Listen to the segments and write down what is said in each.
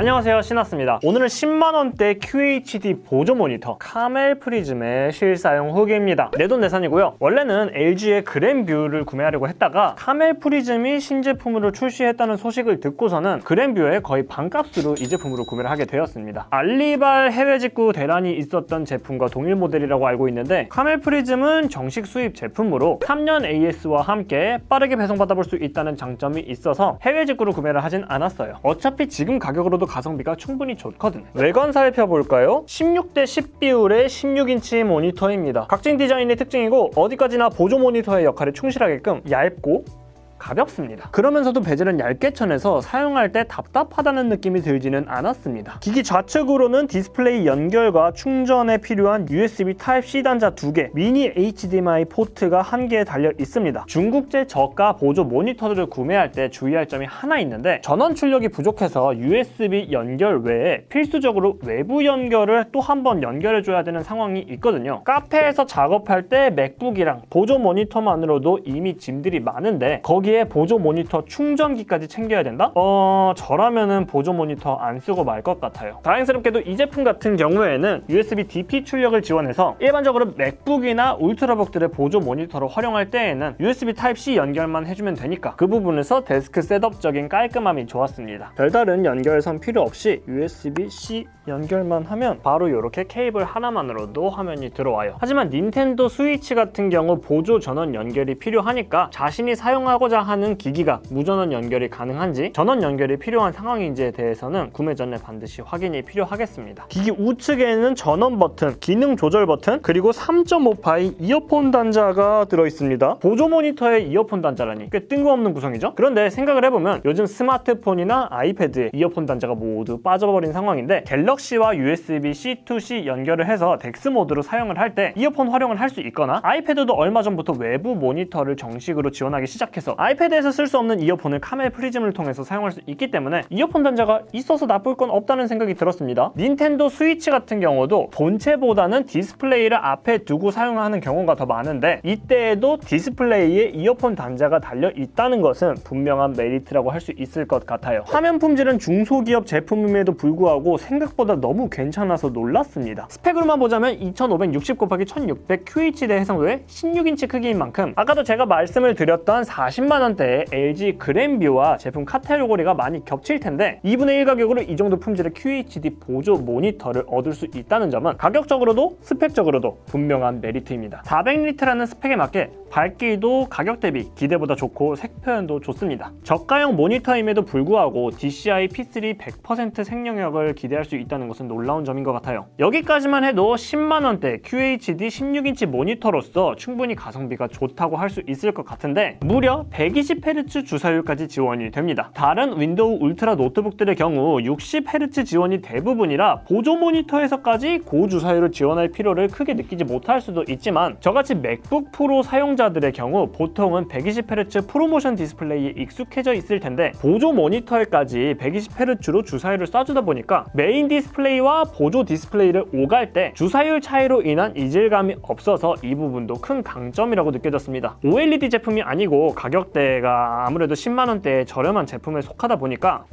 안녕하세요. 신났습니다. 오늘은 10만원대 QHD 보조 모니터 카멜 프리즘의 실사용 후기입니다. 내돈내산이고요. 원래는 LG의 그랜뷰를 구매하려고 했다가 카멜 프리즘이 신제품으로 출시했다는 소식을 듣고서는 그랜뷰의 거의 반값으로 이 제품으로 구매를 하게 되었습니다. 알리발 해외 직구 대란이 있었던 제품과 동일 모델이라고 알고 있는데 카멜 프리즘은 정식 수입 제품으로 3년 AS와 함께 빠르게 배송받아볼 수 있다는 장점이 있어서 해외 직구로 구매를 하진 않았어요. 어차피 지금 가격으로도 가성비가 충분히 좋거든요 외관 살펴볼까요? 16대 10 비율의 16인치 모니터입니다 각진 디자인의 특징이고 어디까지나 보조 모니터의 역할에 충실하게끔 얇고 가볍습니다. 그러면서도 베젤은 얇게 쳐내서 사용할 때 답답하다는 느낌이 들지는 않았습니다. 기기 좌측으로는 디스플레이 연결과 충전에 필요한 USB Type-C 단자 2개, 미니 HDMI 포트가 한개 달려 있습니다. 중국제 저가 보조 모니터들을 구매할 때 주의할 점이 하나 있는데 전원 출력이 부족해서 USB 연결 외에 필수적으로 외부 연결을 또 한 번 연결해줘야 되는 상황이 있거든요. 카페에서 작업할 때 맥북이랑 보조 모니터만으로도 이미 짐들이 많은데 거기 에 보조 모니터 충전기까지 챙겨야 된다? 어... 저라면은 보조 모니터 안 쓰고 말 것 같아요. 다행스럽게도 이 제품 같은 경우에는 USB DP 출력을 지원해서 일반적으로 맥북이나 울트라북들의 보조 모니터로 활용할 때에는 USB Type-C 연결만 해주면 되니까 그 부분에서 데스크 셋업적인 깔끔함이 좋았습니다. 별다른 연결선 필요 없이 USB-C 연결만 하면 바로 이렇게 케이블 하나만으로도 화면이 들어와요. 하지만 닌텐도 스위치 같은 경우 보조 전원 연결이 필요하니까 자신이 사용하고자 하는 기기가 무전원 연결이 가능한지 전원 연결이 필요한 상황인지에 대해서는 구매 전에 반드시 확인이 필요하겠습니다. 기기 우측에는 전원 버튼, 기능 조절 버튼, 그리고 3.5파이 이어폰 단자가 들어있습니다. 보조 모니터의 이어폰 단자라니 꽤 뜬금없는 구성이죠? 그런데 생각을 해보면 요즘 스마트폰이나 아이패드에 이어폰 단자가 모두 빠져버린 상황인데 갤럭시와 USB C2C 연결을 해서 덱스 모드로 사용을 할 때 이어폰 활용을 할 수 있거나 아이패드도 얼마 전부터 외부 모니터를 정식으로 지원하기 시작해서 아이패드에서 쓸 수 없는 이어폰을 카멜 프리즘을 통해서 사용할 수 있기 때문에 이어폰 단자가 있어서 나쁠 건 없다는 생각이 들었습니다. 닌텐도 스위치 같은 경우도 본체보다는 디스플레이를 앞에 두고 사용하는 경우가 더 많은데 이때에도 디스플레이에 이어폰 단자가 달려 있다는 것은 분명한 메리트라고 할 수 있을 것 같아요. 화면 품질은 중소기업 제품임에도 불구하고 생각보다 너무 괜찮아서 놀랐습니다. 스펙으로만 보자면 2560 곱하기 1600 QHD 해상도의 16인치 크기인 만큼 아까도 제가 말씀을 드렸던 40 만원대의 LG 그랜뷰와 제품 카테고리가 많이 겹칠 텐데 2분의 1 가격으로 이 정도 품질의 QHD 보조 모니터를 얻을 수 있다는 점은 가격적으로도 스펙적으로도 분명한 메리트입니다. 400리트라는 스펙에 맞게 밝기도 가격 대비 기대보다 좋고 색 표현도 좋습니다. 저가형 모니터임에도 불구하고 DCI P3 100% 생명력을 기대할 수 있다는 것은 놀라운 점인 것 같아요. 여기까지만 해도 10만원대 QHD 16인치 모니터로서 충분히 가성비가 좋다고 할 수 있을 것 같은데 무려 120Hz 주사율까지 지원이 됩니다. 다른 윈도우 울트라 노트북들의 경우 60Hz 지원이 대부분이라 보조 모니터에서까지 고주사율을 지원할 필요를 크게 느끼지 못할 수도 있지만 저같이 맥북 프로 사용자들의 경우 보통은 120Hz 프로모션 디스플레이에 익숙해져 있을 텐데 보조 모니터에까지 120Hz로 주사율을 쏴주다 보니까 메인 디스플레이와 보조 디스플레이를 오갈 때 주사율 차이로 인한 이질감이 없어서 이 부분도 큰 강점이라고 느껴졌습니다. OLED 제품이 아니고 가격 대가 아무래도 10만 원대의 저렴한 제품에 속하다 보니까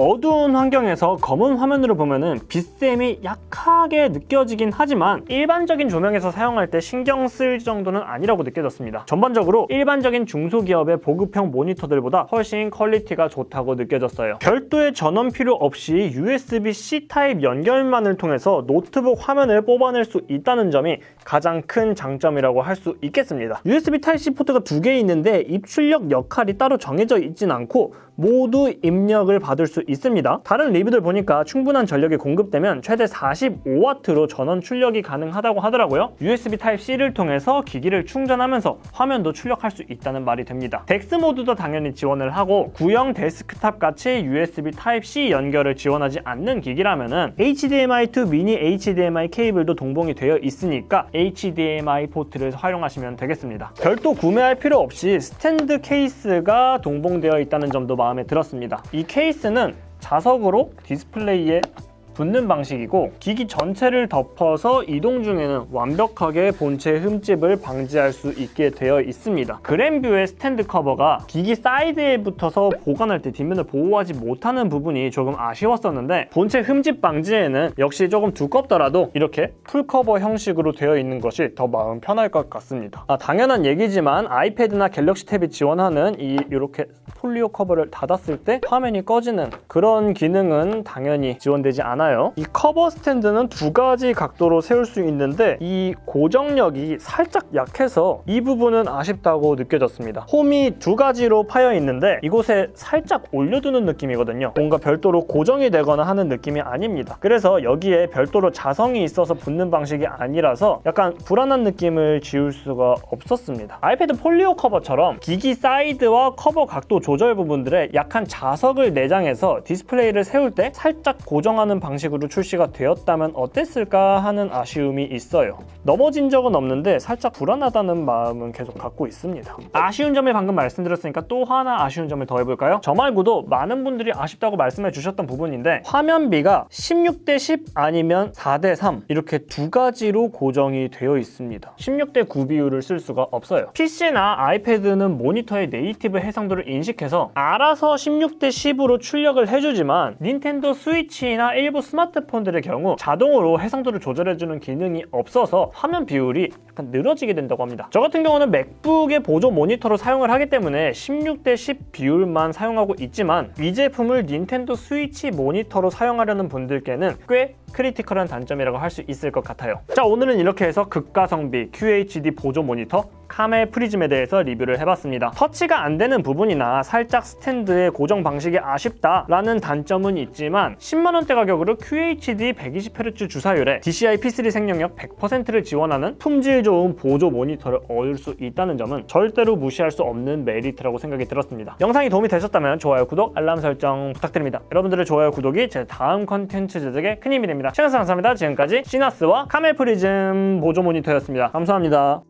어두운 환경에서 검은 화면으로 보면은 빛샘이 약하게 느껴지긴 하지만 일반적인 조명에서 사용할 때 신경 쓸 정도는 아니라고 느껴졌습니다. 전반적으로 일반적인 중소기업의 보급형 모니터들보다 훨씬 퀄리티가 좋다고 느껴졌어요. 별도의 전원 필요 없이 USB-C 타입 연결만을 통해서 노트북 화면을 뽑아낼 수 있다는 점이 가장 큰 장점이라고 할 수 있겠습니다. USB Type-C 포트가 두 개 있는데 입출력 역할이 따로 정해져 있진 않고 모두 입력을 받을 수 있습니다. 다른 리뷰들 보니까 충분한 전력이 공급되면 최대 45W로 전원 출력이 가능하다고 하더라고요. USB Type-C를 통해서 기기를 충전하면서 화면도 출력할 수 있다는 말이 됩니다. 덱스 모드도 당연히 지원을 하고 구형 데스크탑 같이 USB Type-C 연결을 지원하지 않는 기기라면은 HDMI2 미니 HDMI 케이블도 동봉이 되어 있으니까 HDMI 포트를 활용하시면 되겠습니다. 별도 구매할 필요 없이 스탠드 케이스가 동봉되어 있다는 점도 마음에 들었습니다. 이 케이스는 자석으로 디스플레이에 붙는 방식이고 기기 전체를 덮어서 이동 중에는 완벽하게 본체 흠집을 방지할 수 있게 되어 있습니다. 그랜뷰의 스탠드 커버가 기기 사이드에 붙어서 보관할 때 뒷면을 보호하지 못하는 부분이 조금 아쉬웠었는데 본체 흠집 방지에는 역시 조금 두껍더라도 이렇게 풀커버 형식으로 되어 있는 것이 더 마음 편할 것 같습니다. 아, 당연한 얘기지만 아이패드나 갤럭시 탭이 지원하는 이 이렇게 폴리오 커버를 닫았을 때 화면이 꺼지는 그런 기능은 당연히 지원되지 않아요. 이 커버 스탠드는 두 가지 각도로 세울 수 있는데 이 고정력이 살짝 약해서 이 부분은 아쉽다고 느껴졌습니다. 홈이 두 가지로 파여 있는데 이곳에 살짝 올려두는 느낌이거든요. 뭔가 별도로 고정이 되거나 하는 느낌이 아닙니다. 그래서 여기에 별도로 자성이 있어서 붙는 방식이 아니라서 약간 불안한 느낌을 지울 수가 없었습니다. 아이패드 폴리오 커버처럼 기기 사이드와 커버 각도 조절 부분들에 약한 자석을 내장해서 디스플레이를 세울 때 살짝 고정하는 방식 으로 출시가 되었다면 어땠을까 하는 아쉬움이 있어요. 넘어진 적은 없는데 살짝 불안하다는 마음은 계속 갖고 있습니다. 아쉬운 점을 방금 말씀드렸으니까 또 하나 아쉬운 점을 더 해볼까요? 저 말고도 많은 분들이 아쉽다고 말씀해 주셨던 부분인데 화면비가 16대 10 아니면 4대 3 이렇게 두 가지로 고정이 되어 있습니다. 16대 9 비율을 쓸 수가 없어요. PC나 아이패드는 모니터의 네이티브 해상도를 인식해서 알아서 16대 10으로 출력을 해주지만 닌텐도 스위치나 일부 스마트폰들의 경우 자동으로 해상도를 조절해주는 기능이 없어서 화면 비율이 약간 늘어지게 된다고 합니다. 저 같은 경우는 맥북의 보조 모니터로 사용을 하기 때문에 16대 10 비율만 사용하고 있지만 이 제품을 닌텐도 스위치 모니터로 사용하려는 분들께는 꽤 크리티컬한 단점이라고 할 수 있을 것 같아요. 자 오늘은 이렇게 해서 극가성비 QHD 보조 모니터 카멜 프리즘에 대해서 리뷰를 해봤습니다. 터치가 안 되는 부분이나 살짝 스탠드의 고정 방식이 아쉽다라는 단점은 있지만 10만원대 가격으로 QHD 120Hz 주사율에 DCI P3 생명력 100%를 지원하는 품질 좋은 보조 모니터를 얻을 수 있다는 점은 절대로 무시할 수 없는 메리트라고 생각이 들었습니다. 영상이 도움이 되셨다면 좋아요, 구독, 알람 설정 부탁드립니다. 여러분들의 좋아요, 구독이 제 다음 컨텐츠 제작에 큰 힘이 됩니다. 시청해주셔서 감사합니다. 지금까지 시나스와 카멜 프리즘 보조 모니터였습니다. 감사합니다.